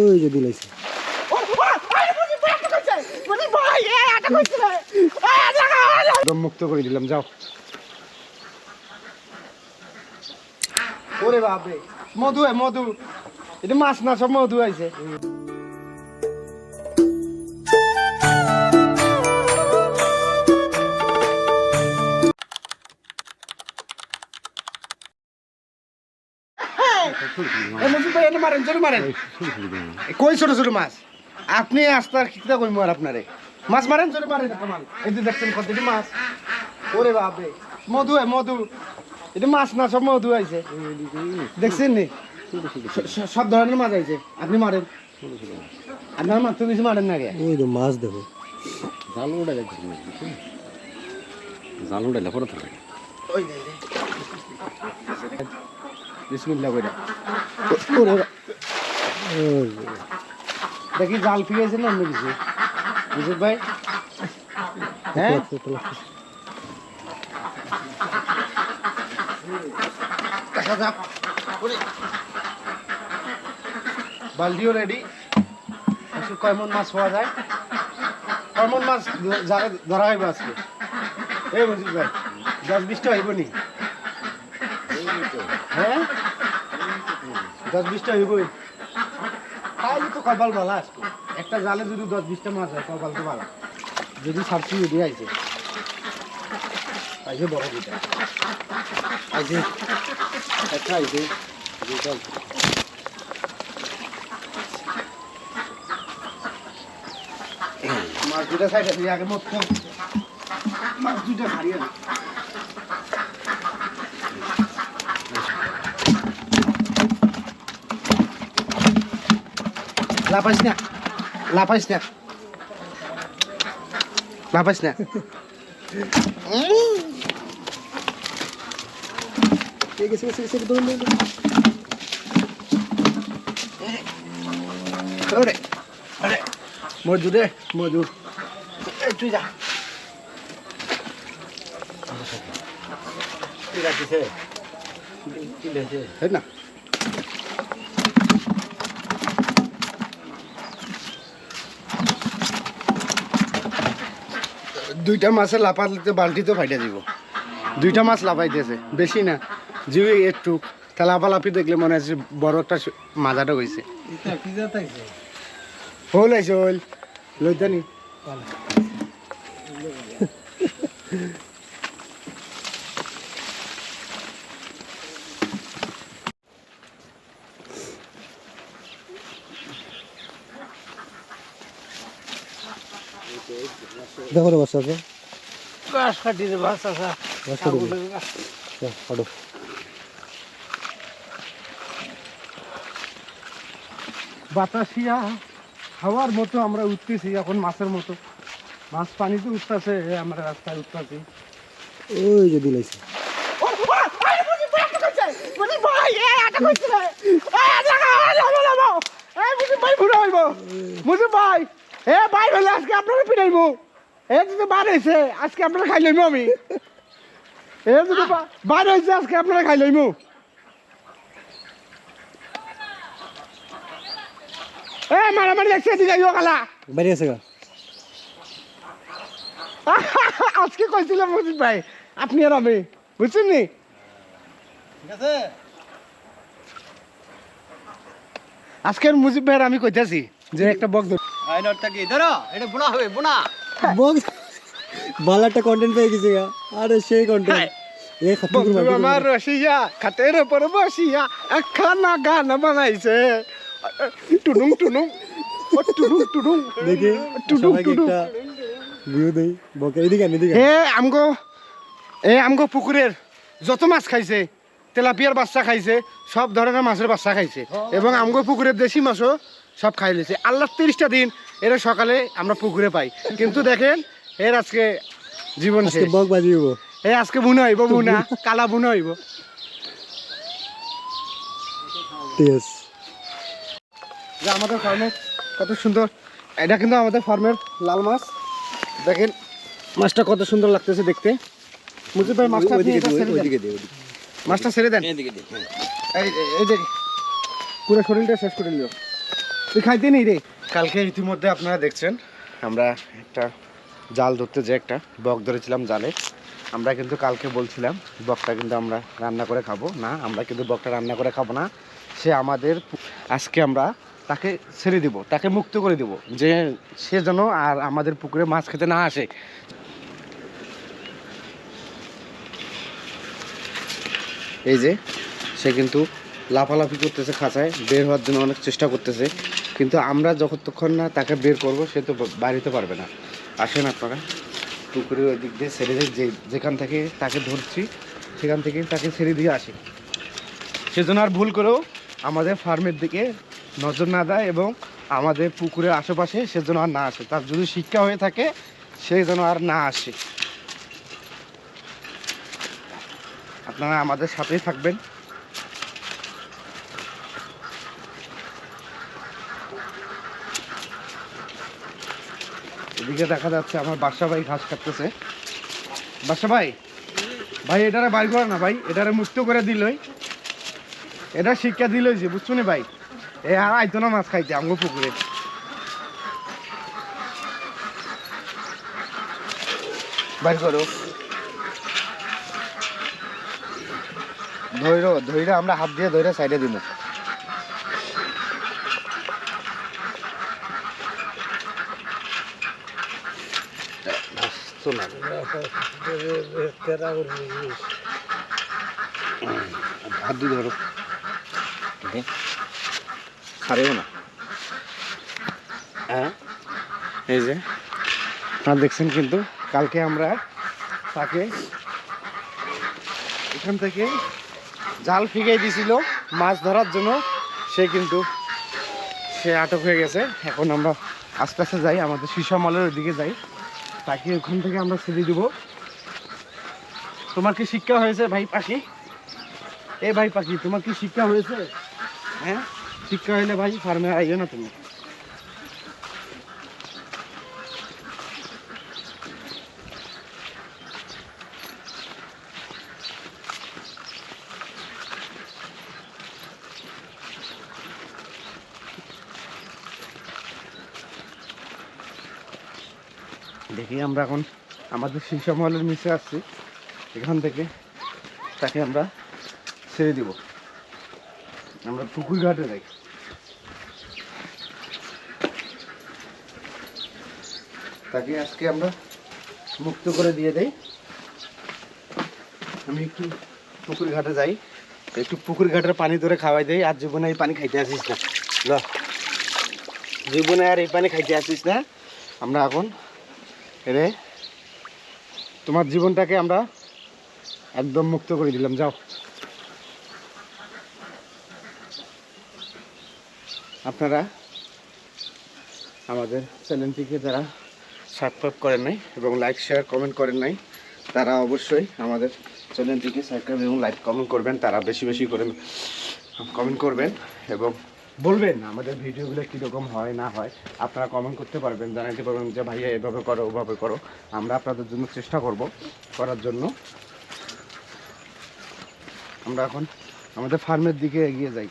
ওই যে দিলাইছে একদম মুক্ত করে দিলাম, যাও। ওরে বাপরে, মধু মধু। এটা মাছ না, সব মধু আইছে। এটা মারেন, জোরে মারেন। কই ছোট ছোট মাছ? আপনি আস্তার কিতা কই মার আপনারে। মাছ মারেন জোরে মারেন একটা এই যে দেখছেন কতটি মাছ। ওরে বাপরে। মধু হয় মধু। এটা মাছ না সব মধু আইছে দেখছেন নি? সব ধরনের মাছ আইছে আপনি মারেন। আপনার মাছ তো কিছু মারেন না ওই তো মাছ দেখো। জাল যাচ্ছে না জাল উড়াইলে পরে থাকে ওই যে, এই যে। বিসমিল্লাহ কইরা। ওরে বা- ওই যে। দেখি জাল ফিরেছে না অন্য কিছু? বুঝুক ভাই? হ্যাঁ? দেখা রেডি কয় মন মাছ পাওয়া যায়? কয় মন মাছ ধরা হইব আজকে? এই মজিদ ভাই দশ বিশটা হইব নি হ্যাঁ? দশ বিশটা হইবই। তাইলে তো কপাল ভালো আজকে একটা জালে যদি দশ বিশটা মাছ হয়, কপাল তো ভালো। যদি সাবসি যদি আইছে। আইছে বড় দুইটা। আইছে। একটা আইছে, দুইটা মাছ দুটা সাইড আগে মত মাছ দুটা হারিয়ে না লাফাইস না লাফাইস না লাফাইস না এই গেছে, গেছে, গেছে, দৌড়, দৌড়, দৌড়। ওরে ওরে মজু রে মজু এই তুই যা কি রাখিছে কি লেছে হ্যাঁ না দুইটা মাছের লাফাতে বালতিতে ফাইটা দিব। দুইটা মাছ লাফাইতেছে বেশি না। জিও একটু তা লাফালাফি দেখলে মনে হচ্ছে বড় একটা মাজাটা হয়েছে হল আইসে হল লইতানি দেখো রে বাচ্চা আছে গাছ কাটি বাস বাচ্চা হাঁটো। বাতাসিয়া হাওয়ার মতো আমরা উঠতেছি এখন মাছের মতো মাছ পানিতে উঠতেছে আমরা রাস্তায় উঠতেছি ওই যে দিলাইছে ভাই এ ভাই হলে আজকে আপনারা পিটাইবো এ যদি বার হয়েছে আজকে আপনারা খাই লইমু আমি। এ যদি বার হয়েছে আজকে আপনারা খাই লইমু। এ মারামারি দেখছে আইও কালা বাইরে আছে গা। আজকে কইছিলাম মজিদ ভাই আপনি আর আমি। বুঝছেন নি? আজকের মুজিব ভাইয়ের আমি কইতাছি যে একটা বক ধর- বক্স। ভালো একটা কন্টেন্ট পেয়ে গেছে আরে সেই কন্টেন্ট এ খাতি আমার রসিয়া খাটের উপর বসিয়া একখানা গান বানাইছে। টুনুং টুনুং টুনুং টুনুং দেখি টুডুং, সবাইকে ভিউ দেই। বকে এদিকে এদিকে এ আমগো এ আমগো পুকুরের যত মাছ খাইছে তেলাপিয়ার বাচ্চা খাইছে সব ধরনের মাছের বাচ্চা খাইছে। এবং আমগো পুকুরের দেশি মাছও সব খাই লেছে। আল্লাহ তিরিশটা দিন এরা সকালে আমরা পুকুরে পাই। কিন্তু দেখেন এর আজকে জীবন বক বাজিব এ আজকে বুনা হইব বুনা। কালা বুনা হইব। আমাদের ফার্মে কত সুন্দর এটা কিন্তু আমাদের ফার্মের লাল মাছ। দেখেন মাছটা কত সুন্দর লাগতেছে দেখতে। মুজিব ভাই মাছটা। মাছটা ছেড়ে দেন। এই এই- যে পুরো শরীরটা শেষ করে নিল খাইতে নেই রে। কালকে ইতিমধ্যে আপনারা দেখছেন, আমরা একটা জাল ধরতে যে একটা বক ধরেছিলাম জালে। আমরা কিন্তু কালকে বলছিলাম, বকটা কিন্তু আমরা রান্না করে খাব। না, আমরা কিন্তু বকটা রান্না করে খাব না। সে আমাদের আজকে আমরা তাকে ছেড়ে দিব, তাকে মুক্ত করে দিব, যে সে যেন আর আমাদের পুকুরে মাছ খেতে না আসে। এই যে, সে কিন্তু লাফালাফি করতেছে খাঁচায়, বের হওয়ার জন্য অনেক চেষ্টা করতেছে। কিন্তু আমরা যতক্ষণ না তাকে বের করব, সে তো বাড়িতে পারবে না। আসেন আপনারা, পুকুরের ওই দিক দিয়ে ছেড়ে দিয়ে যে যেখান থেকে তাকে ধরছি, সেখান থেকে তাকে ছেড়ে দিয়ে আসি। সেজন্য আর ভুল করেও আমাদের ফার্মের দিকে নজর না দেয় এবং আমাদের পুকুরের আশেপাশে সেজন্য আর না আসে। তার যদি শিক্ষা হয়ে থাকে, সে যেন আর না আসে। আপনারা আমাদের সাথেই থাকবেন। এদিকে দেখা যাচ্ছে আমার বাসা ভাই ঘাস কাটতেছে। বাসা ভাই ভাই এটারে বাইর করে না, ভাই। এটারে মুক্ত করে দিলই। এটা শিক্ষা দিলই যে, বুঝছ নি ভাই? এ, আর আইতো না মাছ খাইতে, আমগো পুকুরে। বাইর করো। ধৈর্য ধৈর্য, আমরা হাত দিয়ে ধৈর্য সাইডে দিব শোনা হাত দিয়ে ধরো। ছাড়েও না? হ্যাঁ? এই যে। আপনারা দেখছেন কিন্তু কালকে আমরা তাকে এখান থেকে জাল ফিকে দিছিল মাছ ধরার জন্য। সে কিন্তু সে আটক হয়ে গেছে। এখন আমরা আস্তে আস্তে যাই আমাদের শিশামলের ওইদিকে যাই। তাকে ওখান থেকে আমরা ছেড়ে দিব। তোমার কি শিক্ষা হয়েছে ভাই পাখি? এ ভাই পাখি, তোমার কি শিক্ষা হয়েছে? হ্যাঁ? শিক্ষা হইলে ভাই ফার্মে আইও না তুমি। দেখি আমরা এখন আমাদের শীর্ষ মহলের নিচে আসছি এখান থেকে তাকে আমরা ছেড়ে দিব। আমরা পুকুর ঘাটে যাই। তাকে আজকে আমরা মুক্ত করে দিয়ে দেই। আমি একটু পুকুর ঘাটে যাই, একটু পুকুর ঘাটের পানি ধরে খাওয়াই দেই, আর জীবনে এই পানি খাইতে আসিস না। ল। জীবনে আর এই পানি খাইতে আসিস না। আমরা এখন রে? তোমার জীবনটাকে আমরা একদম মুক্ত করে দিলাম, যাও। আপনারা আমাদের চ্যানেলটিকে যারা সাবস্ক্রাইব করেন নাই এবং লাইক শেয়ার কমেন্ট করেন নাই, তারা অবশ্যই আমাদের চ্যানেলটিকে সাবস্ক্রাইব এবং লাইক কমেন্ট করবেন। তারা বেশি বেশি করে কমেন্ট করবেন এবং বলবেন আমাদের ভিডিওগুলো কীরকম হয়, না হয়? আপনারা কমেন্ট করতে পারবেন, জানাতে পারবেন যে ভাইয়া এভাবে করো, ওভাবে করো। আমরা আপনাদের জন্য চেষ্টা করব করার জন্য। আমরা এখন আমাদের ফার্মের দিকে এগিয়ে যাই।